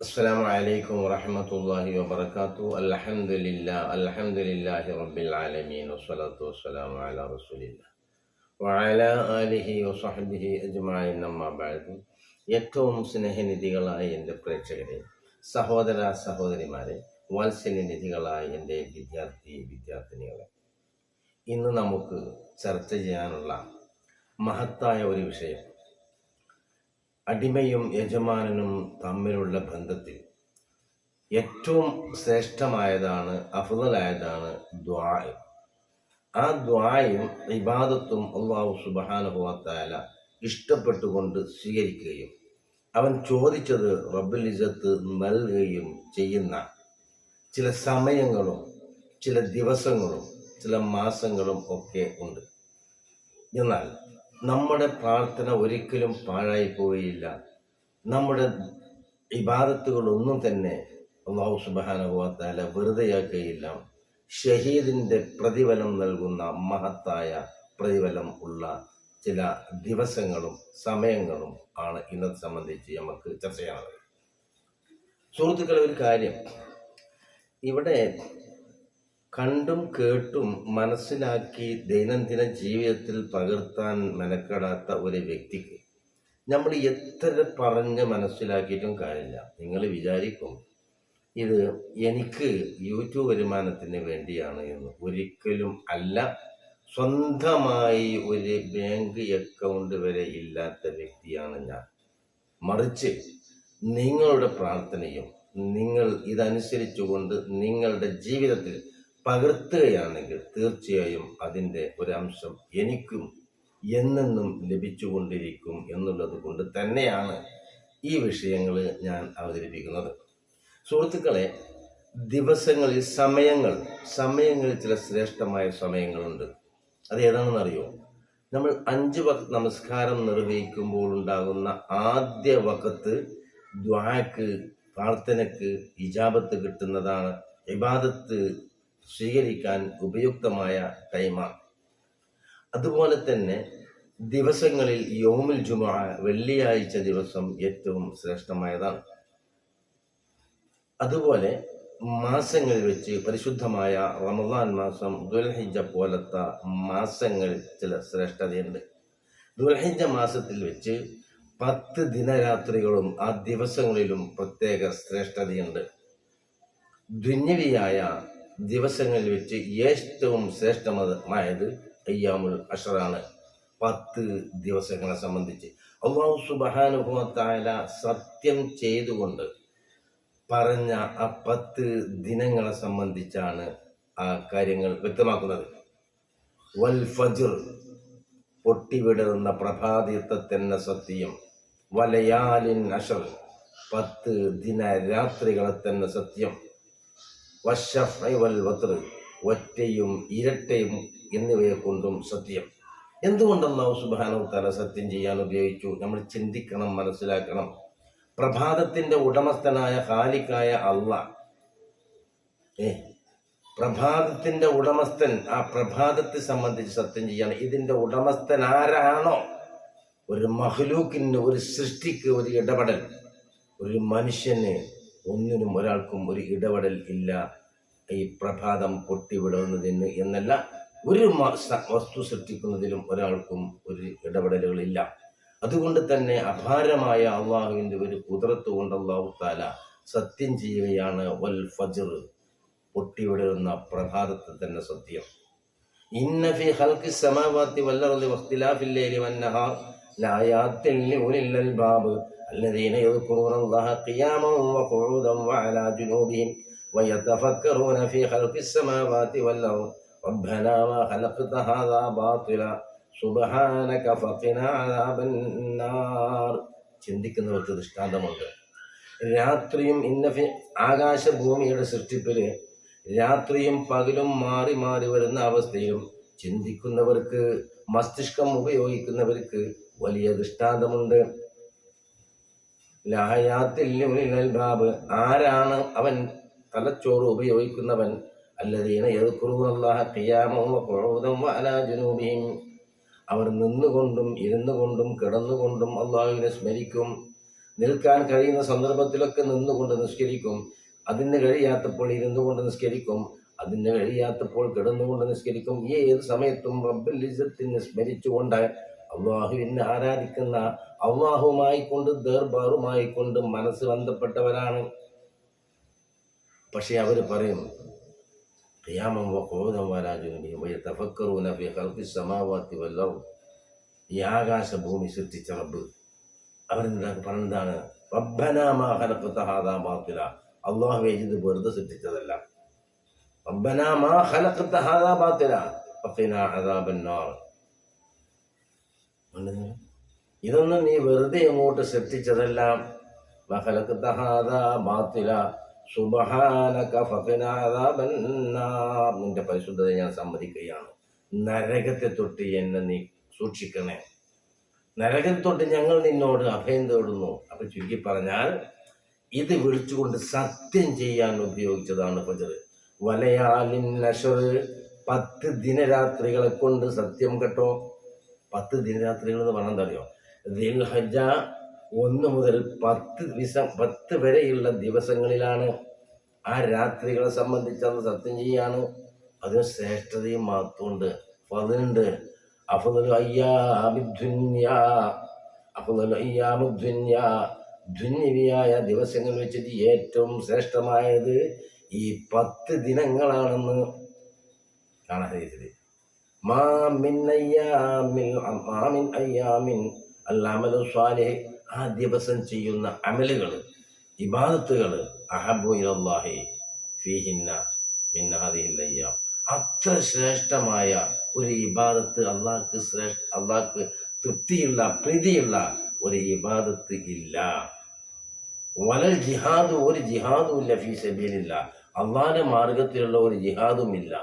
السلام عليكم ورحمة الله وبركاته الحمد لله الحمد لله رب العالمين والصلاة والسلام على رسول الله وعلى آله وصحبه أجمعين أما بعد ഏറ്റവും സ്നേഹനിധികളായ എൻ്റെ പ്രേക്ഷകരെ സഹോദര സഹോദരിമാരെ വാത്സല്യനിധികളായ എൻ്റെ വിദ്യാർത്ഥി വിദ്യാർത്ഥിനികളെ ഇന്ന് നമുക്ക് ചർച്ച ചെയ്യാനുള്ള മഹത്തായ ഒരു വിഷയം അടിമയും യജമാനനും തമ്മിലുള്ള ബന്ധത്തിൽ ഏറ്റവും ശ്രേഷ്ഠമായതാണ് അഫുതലായതാണ് ദ്വായം. ആ ദ്വായും ഇബാദത്തും അള്ളാഹു സുബാനുഭവത്തായ ഇഷ്ടപ്പെട്ടുകൊണ്ട് സ്വീകരിക്കുകയും അവൻ ചോദിച്ചത് റബ്ബുൽ ഇസത്ത് നൽകുകയും ചെയ്യുന്ന ചില സമയങ്ങളും ചില ദിവസങ്ങളും ചില മാസങ്ങളും ഒക്കെ ഉണ്ട്. എന്നാൽ നമ്മുടെ പ്രാർത്ഥന ഒരിക്കലും പാഴായി പോവുകയില്ല. നമ്മുടെ ഇബാദത്തുകളൊന്നും തന്നെ അള്ളാഹു സുബാനുഭവത്താല വെറുതെയാക്കുകയില്ല. ഷഹീദിന്റെ പ്രതിഫലം നൽകുന്ന മഹത്തായ പ്രതിഫലം ഉള്ള ചില ദിവസങ്ങളും സമയങ്ങളും ആണ് ഇന്നത്തെ സംബന്ധിച്ച് നമുക്ക് ചർച്ച ചെയ്യാനുള്ളത്. സുഹൃത്തുക്കളെ ഒരു കാര്യം. ഇവിടെ കണ്ടും കേട്ടും മനസ്സിലാക്കി ദൈനംദിന ജീവിതത്തിൽ പകർത്താൻ മെനക്കെടാത്ത ഒരു വ്യക്തിക്ക് നമ്മൾ എത്ര പറഞ്ഞ് മനസ്സിലാക്കിയിട്ടും കാര്യമില്ല. നിങ്ങൾ വിചാരിക്കും ഇത് എനിക്ക് യൂട്യൂബ് വരുമാനത്തിന് വേണ്ടിയാണ് എന്ന്. ഒരിക്കലും അല്ല. സ്വന്തമായി ഒരു ബാങ്ക് അക്കൗണ്ട് വരെ ഇല്ലാത്ത വ്യക്തിയാണ് ഞാൻ. മറിച്ച് നിങ്ങളുടെ പ്രാർത്ഥനയും നിങ്ങൾ ഇതനുസരിച്ചുകൊണ്ട് നിങ്ങളുടെ ജീവിതത്തിൽ പകർത്തുകയാണെങ്കിൽ തീർച്ചയായും അതിന്റെ ഒരംശം എനിക്കും എന്നെന്നും ലഭിച്ചുകൊണ്ടിരിക്കും എന്നുള്ളത് കൊണ്ട് തന്നെയാണ് ഈ വിഷയങ്ങൾ ഞാൻ അവതരിപ്പിക്കുന്നത്. സുഹൃത്തുക്കളെ ദിവസങ്ങളിൽ സമയങ്ങൾ സമയങ്ങളിൽ ചില ശ്രേഷ്ഠമായ സമയങ്ങളുണ്ട്. അത് ഏതാണെന്നറിയോ? നമ്മൾ അഞ്ച് വക് നമസ്കാരം നിർവഹിക്കുമ്പോൾ ഉണ്ടാകുന്ന ആദ്യ വക്കത്ത് ദ്വാക്ക് പ്രാർത്ഥനക്ക് ഇജാബത്ത് കിട്ടുന്നതാണ്. ഇബാദത്ത് സ്വീകരിക്കാൻ ഉപയുക്തമായ ടൈമാണ് അതുപോലെ തന്നെ ദിവസങ്ങളിൽ യോമുൽ ജുമ വെള്ളിയാഴ്ച ദിവസം ഏറ്റവും ശ്രേഷ്ഠമായതാണ്. അതുപോലെ മാസങ്ങളിൽ വെച്ച് പരിശുദ്ധമായ റമദാൻ മാസം ദുൽഹിജ പോലത്തെ മാസങ്ങൾ ചില ശ്രേഷ്ഠതയുണ്ട്. ദുൽഹിജ മാസത്തിൽ വെച്ച് പത്ത് ദിനരാത്രികളും ആ ദിവസങ്ങളിലും പ്രത്യേക ശ്രേഷ്ഠതയുണ്ട്. ദ്വിന്യവിയായ ദിവസങ്ങളിൽ വെച്ച് ഏറ്റവും ശ്രേഷ്ഠമായത് അയ്യാമുൽ അഷറാണ്. പത്ത് ദിവസങ്ങളെ സംബന്ധിച്ച്. അള്ളാഹു സുബാനുഭവത്തായ സത്യം ചെയ്തുകൊണ്ട് പറഞ്ഞ ആ പത്ത് ദിനങ്ങളെ സംബന്ധിച്ചാണ് ആ കാര്യങ്ങൾ വ്യക്തമാക്കുന്നത്. വൽ ഫജിർ പൊട്ടിവിടുന്ന പ്രഭാതത്തെ തന്നെ സത്യം. വലയാലിൻ അഷർ പത്ത് ദിന രാത്രികളെ തന്നെ സത്യം. ഒറ്റയും ഇരട്ടയും എന്നിവയെ കൊണ്ടും സത്യം. എന്തുകൊണ്ട് അള്ളാഹു സുബാനു തല സത്യം ചെയ്യാൻ ഉപയോഗിച്ചു? നമ്മൾ ചിന്തിക്കണം മനസ്സിലാക്കണം. പ്രഭാതത്തിന്റെ ഉടമസ്ഥനായ ഖാലിക്കായ അള്ള. ഏ പ്രഭാതത്തിന്റെ ഉടമസ്ഥൻ ആ പ്രഭാതത്തെ സംബന്ധിച്ച് സത്യം ചെയ്യാണ്. ഇതിന്റെ ഉടമസ്ഥൻ ആരാണോ? ഒരു മഹ്ലൂക്കിന് ഒരു സൃഷ്ടിക്ക് ഒരു ഇടപെടൽ. ഒരു മനുഷ്യന് ഒന്നിനും ഒരാൾക്കും ഒരു ഇടപെടൽ ഇല്ല. ഈ പ്രഭാതം പൊട്ടിവിടുന്നതിന് എന്നല്ല ഒരു വസ്തു സൃഷ്ടിക്കുന്നതിലും ഒരാൾക്കും ഒരു ഇടപെടലുകളില്ല. അതുകൊണ്ട് തന്നെ അപാരമായ അള്ളാഹുവിന്റെ ഒരു കുതിരത്ത് കൊണ്ട് അള്ളാഹു താല സത്യം ചെയ്യുകയാണ് വൽ ഫജർ പൊട്ടിവിടരുന്ന പ്രഭാതത്തിൽ തന്നെ സത്യം. ഇന്ന ഹൽക്കി ഖൽഖി സമാവാതി വൽ അർളി വഖ്തിലാഫിൽ ലൈലി ലആയാത്തിൻ ലിഉലിൽ അൽബാബ് الذين يذكرون الله قياما وقعودا وعلى جنوبهم ويتفكرون في خلق السماوات والأرض ربنا ما خلقت هذا باطلا സുബഹാനക ഫഖിന അദാബന്നാർ ചിന്തിക്കുന്നവർക്ക് ദൃഷ്ടാന്തമുണ്ട് രാത്രിയും ഇന്നഫി ആകാശഭൂമിയുടെ സൃഷ്ടിപ്പില് രാത്രിയും പകലും മാറി മാറി വരുന്ന അവസ്ഥയിലും ചിന്തിക്കുന്നവർക്ക് മസ്തിഷ്കം ഉപയോഗിക്കുന്നവർക്ക് വലിയ ദൃഷ്ടാന്തമുണ്ട് ലായാത്തില്ലുലിൽബാബ് ആരാണ് അവൻ തലച്ചോറ് ഉപയോഗിക്കുന്നവൻ? വഅലാ ജുനൂബിഹിം. അവർ നിന്നുകൊണ്ടും ഇരുന്നു കൊണ്ടും കിടന്നുകൊണ്ടും അള്ളാഹുവിനെ സ്മരിക്കും. നിൽക്കാൻ കഴിയുന്ന സന്ദർഭത്തിലൊക്കെ നിന്നുകൊണ്ട് നിസ്കരിക്കും. അതിന് കഴിയാത്തപ്പോൾ ഇരുന്നു കൊണ്ട് നിസ്കരിക്കും. അതിന് കഴിയാത്തപ്പോൾ കിടന്നുകൊണ്ട് നിസ്കരിക്കും. ഏത് സമയത്തും റബ്ബുൽ ഇസ്സത്തിനെ സ്മരിച്ചുകൊണ്ട് അള്ളാഹുവിനെ ആരാധിക്കുന്ന അള്ളാഹുമായി കൊണ്ട് ദർബാറുമായി കൊണ്ട് മനസ്സ് ബന്ധപ്പെട്ടവരാണ്. പക്ഷേ അവർ പറയും ഖിയാമം വഖൂദം വരാജുനും വയതഫക്കറൂന ഫീ ഖൽഖി സമാവാതി വൽ അർദ്. ഈ ആകാശ ഭൂമി സൃഷ്ടിച്ച റബ്ബ്. അവരെന്താ പറഞ്ഞതാണ്? റബ്ബന മാ ഖലഖത ഹാദാ ബാത്തില. അല്ലാഹുവേ ഇത് വെറുതെ സൃഷ്ടിച്ചതല്ല. റബ്ബന മാ ഖലഖത ഹാദാ ബാത്തില. ഫഖിനാ അദാബന്നാർ ഇതൊന്നും നീ വെറുതെ അങ്ങോട്ട് അദാബന്നാർ നിന്റെ പരിശുദ്ധത ഞാൻ സമ്മതിക്കുകയാണ്. നരകത്തെ തൊട്ട് എന്നെ നീ സൂക്ഷിക്കണേ. നരകം തൊട്ട് ഞങ്ങൾ നിന്നോട് അഭയം തേടുന്നു അപ്പൊ ചുരുക്കി പറഞ്ഞാൽ ഇത് വിളിച്ചുകൊണ്ട് സത്യം ചെയ്യാൻ ഉപയോഗിച്ചതാണ് ഫജർ വലയാലിൻ നഷർ പത്ത് ദിനരാത്രികളെ കൊണ്ട് സത്യം കേട്ടോ. പത്ത് ദിനരാത്രികൾ എന്ന് പറഞ്ഞാൽ അറിയോ ദിൽഹജ ഒന്ന് മുതൽ പത്ത് ദിവസം പത്ത് വരെയുള്ള ദിവസങ്ങളിലാണ് ആ രാത്രികളെ സംബന്ധിച്ച് അന്ന് സത്യം ചെയ്യാണ്. അതിന് ശ്രേഷ്ഠതയും മാത്രമുണ്ട് ഫതുണ്ട് അഫ്ദലു അയ്യാമി അഫദലു ദിവസങ്ങൾ വെച്ചിട്ട് ഏറ്റവും ശ്രേഷ്ഠമായത് ഈ പത്ത് ദിനങ്ങളാണെന്ന് കാണാൻ കഴിയത്തില്ല ആ ദിവസം ചെയ്യുന്ന അമലുകൾ ഇബാദത്തുകൾ അത്ര ശ്രേഷ്ഠമായ ഒരു ഇബാദത്ത് അള്ളാഹ്ക്ക് ശ്രേഷ്ഠ അള്ളാഹ്ക്ക് തൃപ്തിയുള്ള പ്രീതിയുള്ള ഒരു ഇബാദത്ത് ഇല്ല. വലൽ ജിഹാദ് ഒരു ജിഹാദും ഇല്ല ഫീ സബീലില്ല. അള്ളാഹിന്റെ മാർഗത്തിലുള്ള ഒരു ജിഹാദും ഇല്ല.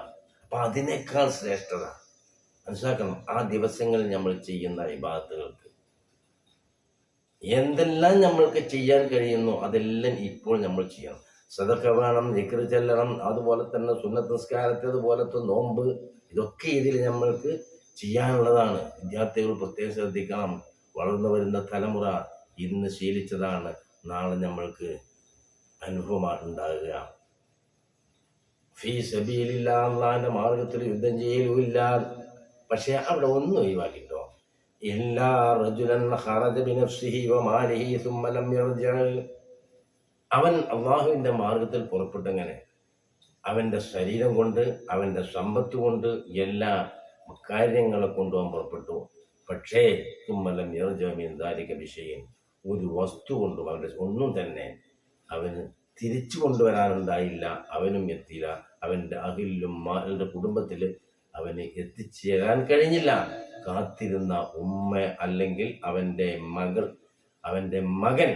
അപ്പൊ അതിനേക്കാൾ ശ്രേഷ്ഠത. മനസ്സിലാക്കണം. ആ ദിവസങ്ങളിൽ നമ്മൾ ചെയ്യുന്ന ഇബാദത്തുകൾക്ക്. എന്തെല്ലാം നമ്മൾക്ക് ചെയ്യാൻ കഴിയുന്നു അതെല്ലാം ഇപ്പോൾ നമ്മൾ ചെയ്യണം. സദക്ക വേണം നിക്കറ് ചെല്ലണം അതുപോലെ തന്നെ സുന്നത്ത് നിസ്കാരത്തേതുപോലത്തെ നോമ്പ് ഇതൊക്കെ ഇതിൽ നമ്മൾക്ക് ചെയ്യാനുള്ളതാണ്. വിദ്യാർത്ഥികൾ പ്രത്യേകം ശ്രദ്ധിക്കണം. വളർന്നു വരുന്ന തലമുറ ഇന്ന് ശീലിച്ചതാണ്. നാളെ നമ്മൾക്ക് അനുഭവമായിട്ടുണ്ടാകുക ഫീ സബീലില്ല മാർഗത്തിൽ യുദ്ധം ചെയ്യലുമില്ല. പക്ഷെ അവിടെ ഒന്നും ഒഴിവാക്കിട്ടോ എല്ലാ അവൻ അള്ളാഹുവിന്റെ മാർഗത്തിൽ പുറപ്പെട്ടങ്ങനെ അവന്റെ ശരീരം കൊണ്ട് അവന്റെ സമ്പത്ത് കൊണ്ട് എല്ലാ കാര്യങ്ങളെ കൊണ്ടുപോകാൻ പുറപ്പെട്ടു. പക്ഷേ തുമ്മലം യർജമീൻ ദാരിക വിഷയം ഒരു വസ്തു കൊണ്ടും അവന്റെ ഒന്നും തന്നെ അവന് തിരിച്ചു കൊണ്ടുവരാനുണ്ടായില്ല. അവനും എത്തിയില്ല. അവന്റെ അഹിലും അവന്റെ കുടുംബത്തിൽ അവന് എത്തിച്ചേരാൻ കഴിഞ്ഞില്ല. കാത്തിരുന്ന ഉമ്മ അല്ലെങ്കിൽ അവന്റെ മകൾ അവന്റെ മകൻ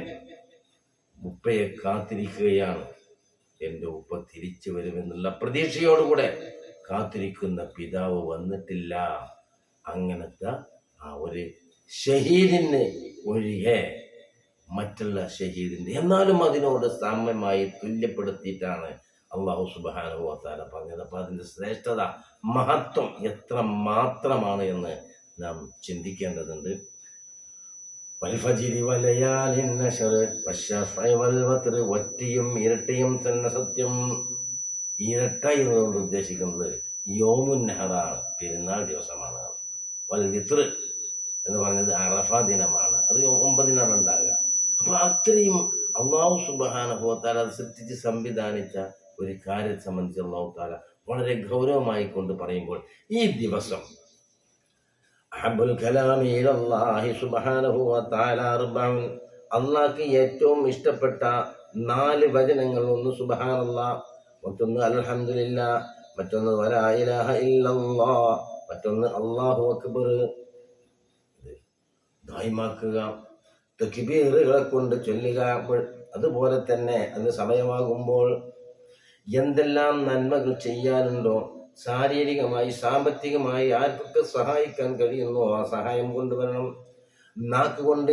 ഉപ്പയെ കാത്തിരിക്കുകയാണ്. എന്റെ ഉപ്പ തിരിച്ചു വരുമെന്നുള്ള പ്രതീക്ഷയോടുകൂടെ കാത്തിരിക്കുന്ന പിതാവ് വന്നിട്ടില്ല. അങ്ങനത്തെ ആ ഒരു ഷഹീദിന് ഒഴികെ മറ്റുള്ള ഷഹീദിന്റെ എന്നാലും അതിനോട് സാമ്യമായി തുല്യപ്പെടുത്തിയിട്ടാണ് അള്ളാഹു സുബാനുഭവത്താല പറഞ്ഞത്. അപ്പൊ അതിന്റെ ശ്രേഷ്ഠത മഹത്വം എത്ര മാത്രമാണ് എന്ന് നാം ചിന്തിക്കേണ്ടതുണ്ട്. ഒറ്റയും ഇരട്ടയും തന്നെ സത്യം. ഇരട്ട എന്നുകൊണ്ട് ഉദ്ദേശിക്കുന്നത് യോമുന്നഹറാണ് നെഹറാണ് പെരുന്നാൾ ദിവസമാണ്. വൽ വിത്ര എന്ന് പറഞ്ഞത് അറഫ ദിനമാണ്. അത് ഒമ്പതിനാണ് ഉണ്ടാകുക അപ്പൊ അത്രയും അള്ളാഹു സുബാനുഭവത്താൽ അത് സൃഷ്ടിച്ച് സംവിധാനിച്ച ഒരു കാര്യത്തെ സംബന്ധിച്ച് അള്ളാഹു താല വളരെ ഗൗരവമായി കൊണ്ട് പറയുമ്പോൾ ഈ ദിവസം അഹബുൽ കലാമി അർബഉൻ അള്ളാഹ്ക്ക് ഏറ്റവും ഇഷ്ടപ്പെട്ട നാല് വചനങ്ങൾ ഒന്ന് സുബ്ഹാനല്ലാ മറ്റൊന്ന് അലഹമില്ല മറ്റൊന്ന് മറ്റൊന്ന് അള്ളാഹു അക്ബർ. ദായിമാക്കുക തക്ബീറുകളെ കൊണ്ട് ചൊല്ലുക അതുപോലെ തന്നെ അത് സമയമാകുമ്പോൾ എന്തെല്ലാം നന്മകൾ ചെയ്യാനുണ്ടോ? ശാരീരികമായി സാമ്പത്തികമായി ആർക്കൊക്കെ സഹായിക്കാൻ കഴിയുന്നോ? ആ സഹായം കൊണ്ടുവരണം. നാക്ക് കൊണ്ട്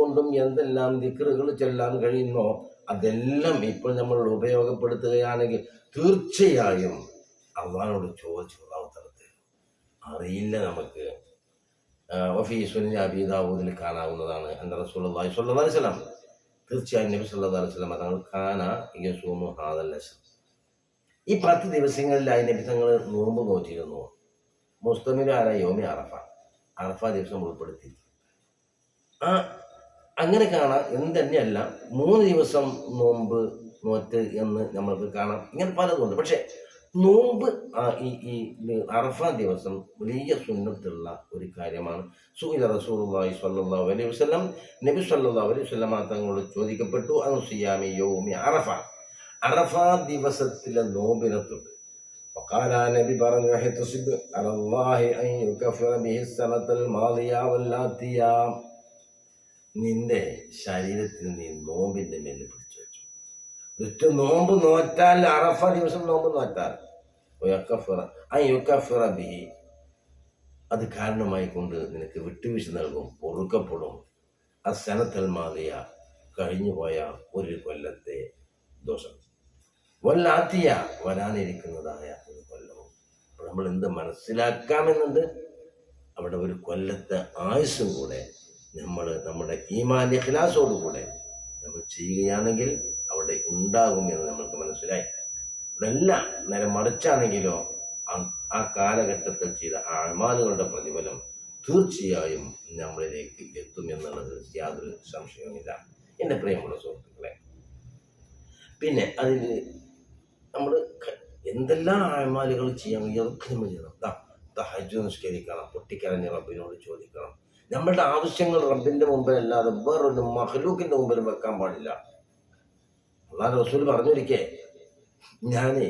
കൊണ്ടും എന്തെല്ലാം ദിക്കറുകൾ ചെല്ലാൻ കഴിയുന്നോ? അതെല്ലാം ഇപ്പോൾ നമ്മൾ ഉപയോഗപ്പെടുത്തുകയാണെങ്കിൽ തീർച്ചയായും അള്ളഹാനോട് ചോദിച്ചു അവതരത്തെ അറിയില്ല നമുക്ക്. വഫീസുൽ അബീദാവൂദിൽ കാണാവുന്നതാണ്. എന്റെ റസൂലുള്ളാഹി സ്വല്ലാ വസല്ലം. തീർച്ചയായും നബി സല്ലല്ലാഹു അലൈഹി തങ്ങൾ ഖാന യസൂമു ഹാദൽ അശ്ർ ഈ പത്ത് ദിവസങ്ങളിലായി നബി തങ്ങൾ നോമ്പ് നോറ്റിരുന്നു. മുസ്തമിലാര യോമി അറഫ. അറഫ ദിവസം ഉൾപ്പെടുത്തി. ആ അങ്ങനെ കാണാം. എന്ന് തന്നെയല്ല മൂന്ന് ദിവസം നോമ്പ് നോറ്റ് എന്ന് നമ്മൾക്ക് കാണാം. ഇങ്ങനെ പലതുമുണ്ട് പക്ഷേ നോമ്പ് ഈ ഈ അറഫ ദിവസം വലിയ സുന്നത്തുള്ള ഒരു കാര്യമാണ്. സുഹില റസൂലുള്ളാഹി സ്വല്ലല്ലാഹു അലൈഹി വസല്ലം നബി സല്ലാ അലൈഹി വസല്ലം തങ്ങളോട് ചോദിക്കപ്പെട്ടു അനുസിയാമി യോമി യൗമി അറഫ? അറഫ ദിവസത്തിലെ നോമ്പിനെ തൊട്ട് وقال നബി പറഞ്ഞു احتسب على الله ان يكفر به السنه الماضيه واللاتيه നിന്റെ ശരീരത്തിൽ നീ നോമ്പിന്റെ മേലിൽ പിടിച്ചു വെച്ചു ഒറ്റ നോമ്പ് നോറ്റാൽ അറഫ ദിവസം നോമ്പ് നോറ്റാൽ ഉയക്കഫിറ ആ യുക്കഫിറ ബിഹി അത് കാരണമായി കൊണ്ട് നിനക്ക് വിട്ടുവീഴ്ച നൽകും പൊറുക്കപ്പെടും ആ സനത്തൽ മാതിയ കഴിഞ്ഞുപോയ ഒരു കൊല്ലത്തെ ദോഷം വല്ലാത്തിയ വരാനിരിക്കുന്നതായ ഒരു കൊല്ലവും. അപ്പോൾ നമ്മൾ എന്ത് മനസ്സിലാക്കാമെന്നുണ്ട്? അവിടെ ഒരു കൊല്ലത്തെ ആയുസ്സും കൂടെ നമ്മൾ നമ്മുടെ ഈമാന്റെ ഖിലാസോടുകൂടെ നമ്മൾ ചെയ്യുകയാണെങ്കിൽ അവിടെ ഉണ്ടാകും എന്ന് നമ്മൾക്ക് മനസ്സിലായി. അതെല്ലാം നേരെ മറിച്ചാണെങ്കിലോ ആ- കാലഘട്ടത്തിൽ ചെയ്ത ആത്മാനുകളുടെ പ്രതിഫലം തീർച്ചയായും നമ്മളിലേക്ക് എത്തും എന്നുള്ളത് യാതൊരു സംശയവുമില്ല. എന്റെ പ്രിയമുള്ള സുഹൃത്തുക്കളെ. പിന്നെ അതിന് നമ്മൾ എന്തെല്ലാം ആഴ്മാലുകൾ ചെയ്യാൻ അതൊക്കെ നമ്മൾ ചെയ്യണം. തഹജ് നിഷ്കരിക്കണം പൊട്ടിക്കരഞ്ഞ് റബ്ബിനോട് ചോദിക്കണം. നമ്മളുടെ ആവശ്യങ്ങൾ റബ്ബിന്റെ മുമ്പിലല്ലാതെ വേറൊരു മഹലൂക്കിന്റെ മുമ്പിൽ വെക്കാൻ പാടില്ല. അള്ളാഹ് റസൂൽ പറഞ്ഞൊരിക്കേ ഞാനേ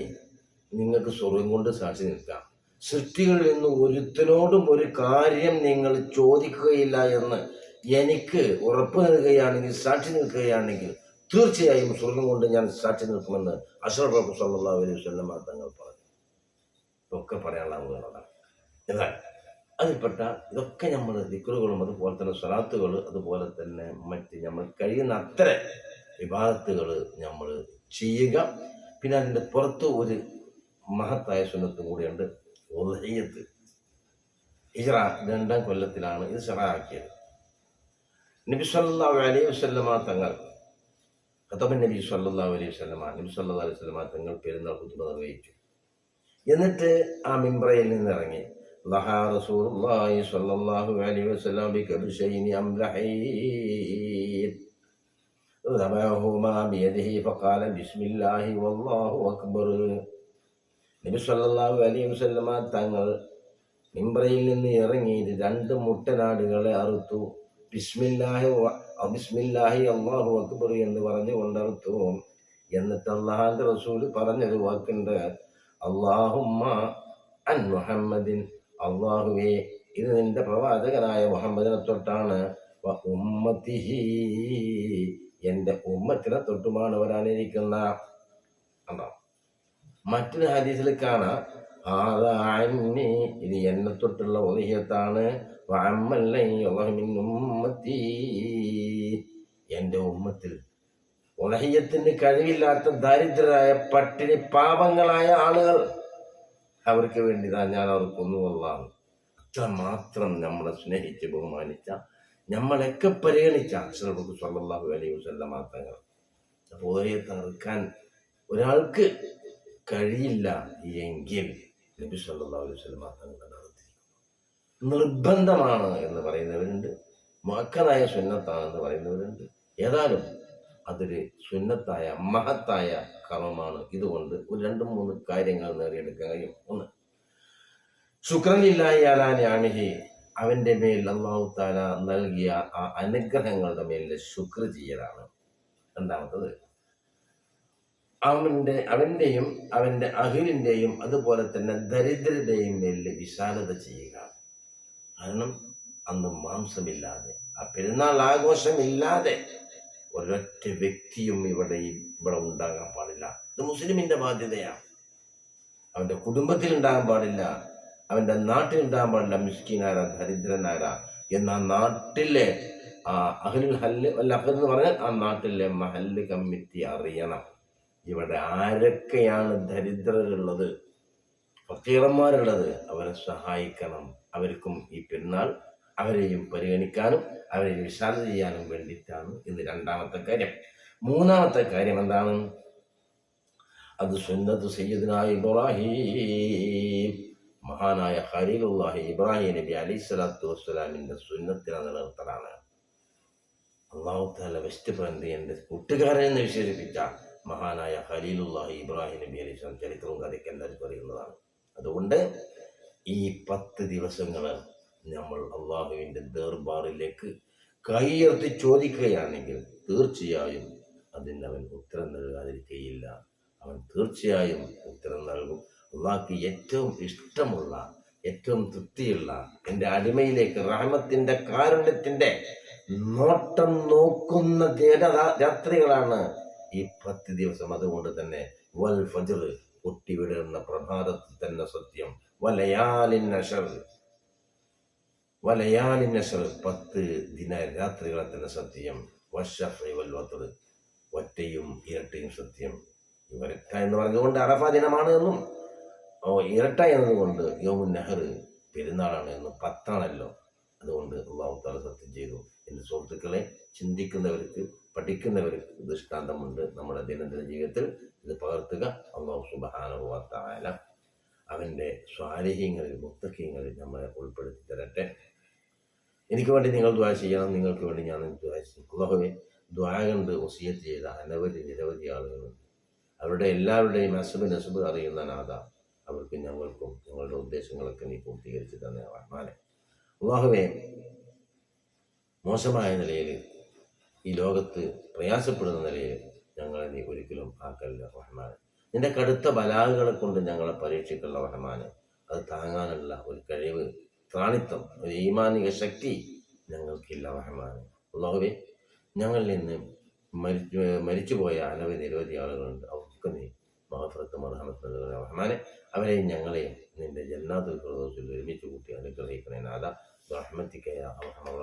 നിങ്ങൾക്ക് സ്വർഗം കൊണ്ട് സാക്ഷി നിൽക്കാം. സൃഷ്ടികളിൽ നിന്ന് ഒരുത്തിനോടും ഒരു കാര്യം നിങ്ങൾ ചോദിക്കുകയില്ല എന്ന് എനിക്ക് ഉറപ്പ് നൽകുകയാണെങ്കിൽ സാക്ഷി നിൽക്കുകയാണെങ്കിൽ തീർച്ചയായും സ്വർഗം കൊണ്ട് ഞാൻ സാക്ഷി നിൽക്കുമെന്ന് അഷറഫ് അബു സല്ലാ അലൈഹി വസ്ലം തങ്ങൾ പറഞ്ഞു. ഇതൊക്കെ പറയാനുള്ള എന്നാൽ അതിൽപ്പെട്ട ഇതൊക്കെ നമ്മൾ ദിക്കറുകളും അതുപോലെ തന്നെ സ്വലാത്തുകൾ അതുപോലെ തന്നെ മറ്റ് നമ്മൾ കഴിയുന്ന അത്ര വിവാദത്തുകൾ നമ്മൾ ചെയ്യുക. പിന്നെ അതിന്റെ പുറത്ത് ഒരു മഹത്തായ സുന്നത്തും കൂടിയുണ്ട്. ഒഹയ്യത്ത് ഹിജറ രണ്ടാം കൊല്ലത്തിലാണ് ഇത് ഷറാക്കിയത് നബി അലൈഹി വസ്ലമ തങ്ങൾ ഖത്തബൻ നബി സല്ലാ അലൈഹി സ്വലമ നബി സല്ലാ അലൈഹി സ്വലമാ തങ്ങൾ പെരുന്നാൾ കുത്തുമ നിർവഹിച്ചു എന്നിട്ട് ആ മിംബ്രയിൽ നിന്നിറങ്ങി. തങ്ങൾ മിംബ്രയിൽ നിന്ന് ഇറങ്ങി രണ്ട് മുട്ടനാടുകളെ അറുത്തു. ബിസ്മില്ലാഹി ബിസ്മില്ലാഹി അള്ളാഹു അക്ബർ എന്ന് പറഞ്ഞു കൊണ്ടർത്തു എന്നിട്ട് അള്ളാഹാന്റെ റസൂൽ പറഞ്ഞൊരു വാക്കുണ്ട്. അള്ളാഹുമ്മ അൻ മുഹമ്മദിൻ. അള്ളാഹുവേ ഇത് നിന്റെ പ്രവാചകനായ മുഹമ്മദിനെ തൊട്ടാണ്. ഉമ്മത്തിഹി എന്റെ ഉമ്മത്തിനെ തൊട്ടുമാണ് വരാനിരിക്കുന്ന. മറ്റൊരു ഹദീസിൽ കാണാം. "ഹാദാ അന്നി", ഇത് എന്നെ തൊട്ടുള്ള ഒലിഹ്യത്താണ് ഉമ്മത്തി. എന്റെ ഉമ്മത്തിൽ ഉലഹിയത്തിന് കഴിവില്ലാത്ത ദരിദ്രരായ പട്ടിണി പാപങ്ങളായ ആളുകൾ അവർക്ക് വേണ്ടി ഞാൻ അവർ കൊന്നുകൊള്ളാം അത്ര മാത്രം നമ്മളെ സ്നേഹിച്ച് ബഹുമാനിച്ച നമ്മളെയൊക്കെ പരിഗണിച്ച അക്ഷരബുക്ക് സല്ലല്ലാഹു അലൈഹി വസല്ലം മാത്രങ്ങൾ. അപ്പോൾ ഉദയത്തെ ഒരാൾക്ക് കഴിയില്ല എങ്കിൽ നബി സല്ലാ അലൈഹി വസല്ലം തങ്ങൾ നിർബന്ധമാണ് എന്ന് പറയുന്നവരുണ്ട്. മക്കനായ സുന്നത്താണെന്ന് പറയുന്നവരുണ്ട്. ഏതായാലും അതൊരു സുന്നത്തായ മഹത്തായ കർമ്മമാണ്. ഇതുകൊണ്ട് ഒരു രണ്ട് മൂന്ന് കാര്യങ്ങൾ നേടിയെടുക്കാൻ കഴിയും. ഒന്ന് ശുക്രനില്ലായാലാനിഹി അവന്റെ മേൽ അള്ളാഹു താല നൽകിയ ആ അനുഗ്രഹങ്ങളുടെ മേലിൽ ശുക്ർ ചെയ്യലാണ് രണ്ടാമത്തത് അവന്റെ അവന്റെയും അവന്റെ അഹിലിന്റെയും അതുപോലെ തന്നെ ദരിദ്രരുടെയും മേലിൽ വിശാലത ചെയ്യുക. കാരണം അന്ന് മാംസമില്ലാതെ ആ പെരുന്നാൾ ആഘോഷമില്ലാതെ ഒരൊറ്റ വ്യക്തിയും ഇവിടെ ഇവിടെ ഉണ്ടാകാൻ പാടില്ല. ഇത് മുസ്ലിമിന്റെ ബാധ്യതയാണ്. അവന്റെ കുടുംബത്തിൽ ഉണ്ടാകാൻ പാടില്ല. അവന്റെ നാട്ടിൽ ഉണ്ടാകാൻ പാടില്ല. മിസ്കിനാര ദരിദ്രനാര. എന്ന നാട്ടിലെ ആ അഹ്ലുൽ ഹല്ല് അല്ല അഹ് എന്ന് പറഞ്ഞാൽ ആ നാട്ടിലെ മഹല്ല് കമ്മിറ്റി അറിയണം. ഇവിടെ ആരൊക്കെയാണ് ദരിദ്രരുള്ളത്? ഫക്കീറന്മാരുള്ളത്. അവരെ സഹായിക്കണം. അവർക്കും ഈ പെരുന്നാൾ അവരെയും പരിഗണിക്കാനും അവരെ വിശാലത ചെയ്യാനും വേണ്ടിയിട്ടാണ് ഇത് രണ്ടാമത്തെ കാര്യം. മൂന്നാമത്തെ കാര്യം എന്താണ്? അത് സുന്നത്ത് സയ്യിദ്നായ ഇബ്രാഹിം. മഹാനായ ഖലീലുല്ലാഹി ഇബ്രാഹിം നബി അലൈഹി സ്വലാത്തു വസ്സലാമിന്റെ സുന്നത്തിനെ നിലനിർത്തലാണ്. അള്ളാഹു താല വെസ്റ്റ് പ്രന്തിയന്റെ കൂട്ടുകാരൻ എന്ന് വിശേഷിപ്പിച്ച മഹാനായ ഖലീലുല്ലാഹി ഇബ്രാഹിം നബി അലൈഹി ഇസ്ലാം ചരിത്രവും കഥയ്ക്ക് എല്ലാവരും പറയുന്നതാണ്. അതുകൊണ്ട് ഈ പത്ത് ദിവസങ്ങൾ നമ്മൾ അള്ളാഹുവിന്റെ ദർബാറിലേക്ക് കൈയർത്തി ചോദിക്കുകയാണെങ്കിൽ തീർച്ചയായും അതിന് അവൻ ഉത്തരം നൽകാതിരിക്കുകയില്ല. അവൻ തീർച്ചയായും ഉത്തരം നൽകും. അള്ളാഹ്ക്ക് ഏറ്റവും ഇഷ്ടമുള്ള ഏറ്റവും തൃപ്തിയുള്ള എന്റെ അടിമയിലേക്ക് റഹമത്തിന്റെ കാരുണ്യത്തിന്റെ നോട്ടം നോക്കുന്ന രാത്രികളാണ് ഈ പത്ത് ദിവസം അതുകൊണ്ട് തന്നെ വൽ ഫജർ പൊട്ടിവിടുന്ന പ്രഭാതത്തിൽ തന്നെ സത്യം. വലയാലിൻ നഷർ വലയാലിൻ നഷർ പത്ത് ദിന രാത്രികളെ തന്നെ സത്യം. വശഫി വൽ വത്ർ ഒറ്റയും ഇരട്ടയും സത്യം. ഇവരട്ട എന്ന് പറഞ്ഞുകൊണ്ട് അറഫ ദിനമാണ് എന്നും. ഓ ഇരട്ട എന്നതുകൊണ്ട് യോമുൻ നെഹർ പെരുന്നാളാണ് എന്നും. പത്താണല്ലോ. അതുകൊണ്ട് അള്ളാഹു താല സത്യം ചെയ്തു. എന്റെ സുഹൃത്തുക്കളെ ചിന്തിക്കുന്നവർക്ക് പഠിക്കുന്നവർക്ക് ദൃഷ്ടാന്തമുണ്ട് നമ്മുടെ ദൈനംദിന ജീവിതത്തിൽ. ഇത് പകർത്തുക. അള്ളാഹു സുബാനുവാത്തായ അവന്റെ സ്വാരഹ്യങ്ങളിൽ മുത്തഹ്യങ്ങളിൽ നമ്മളെ ഉൾപ്പെടുത്തി തരട്ടെ. എനിക്ക് വേണ്ടി നിങ്ങൾ ദ്വാര ചെയ്യണം. നിങ്ങൾക്ക് വേണ്ടി ഞാൻ ദ്വാര ചെയ്യും. അള്ളാഹുവെ കണ്ട് ഒസിയത്ത് ചെയ്ത അനവധി നിരവധി ആളുകളുണ്ട്. അവരുടെ എല്ലാവരുടെയും അസുബ് നസുബ് അറിയുന്ന നാഥ അവർക്ക് ഞങ്ങൾക്കും ഞങ്ങളുടെ ഉദ്ദേശങ്ങളൊക്കെ നീ പൂർത്തീകരിച്ച് തന്നെ റഹ്മാനെ അള്ളാഹുവെ മോശമായ നിലയിൽ ഈ ലോകത്ത് പ്രയാസപ്പെടുന്ന നിലയിൽ ഞങ്ങളെ നീ ഒരിക്കലും ആക്കല്ല റഹ്മാൻ നിന്റെ കടുത്ത ബലാഹുകളെ കൊണ്ട് ഞങ്ങളെ പരീക്ഷിക്കുള്ള റഹ്മാൻ അത് താങ്ങാനുള്ള ഒരു കഴിവ് ത്രാണിത്വം ഒരു ഈമാനിക ശക്തി ഞങ്ങൾക്കില്ല റഹ്മാൻ അള്ളാഹുവെ ഞങ്ങളിൽ നിന്ന് മരിച്ചു മരിച്ചുപോയ അനവധി നിരവധി ആളുകളുണ്ട്. അവർക്ക് നീ മഹഫറത്ത് മർഹമത്ത് റഹ്മാനെ. അവരെയും ഞങ്ങളെയും നിന്റെ ജന്നാത്തുൽ ഒരുമിച്ച് കൂട്ടി അനുഗ്രഹിക്കണേ നാഥ. റഹ്മത്തിക്കയ അർഹമർ